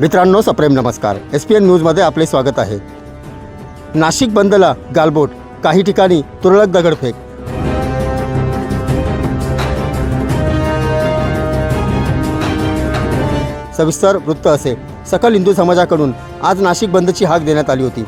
मित्रांनो सप्रेम नमस्कार. एस पी एन न्यूजमध्ये आपले स्वागत आहे. नाशिक बंदला गालबोट काही ठिकाणी तुरळक दगडफेक. सविस्तर वृत्त असे. सकल हिंदू समाजाकडून आज नाशिक बंदची हाक देण्यात आली होती.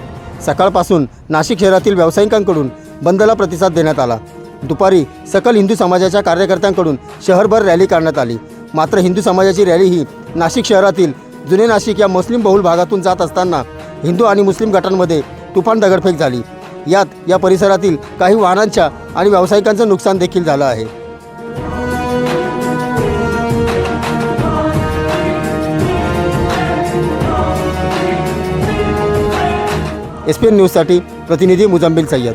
सकाळपासून नाशिक शहरातील व्यावसायिकांकडून बंदला प्रतिसाद देण्यात आला. दुपारी सकल हिंदू समाजाच्या कार्यकर्त्यांकडून शहरभर रॅली काढण्यात आली. मात्र हिंदू समाजाची रॅली ही नाशिक शहरातील जुने नाशिक या मुस्लिम बहुल भागातून जात असताना हिंदू आणि मुस्लिम गटांमध्ये तुफान दगडफेक झाली. यात या परिसरातील काही वाहनांच्या आणि व्यावसायिकांचं नुकसान देखील झालं आहे. एस पी एन न्यूजसाठी प्रतिनिधी मुजाम्बिल सय्यद.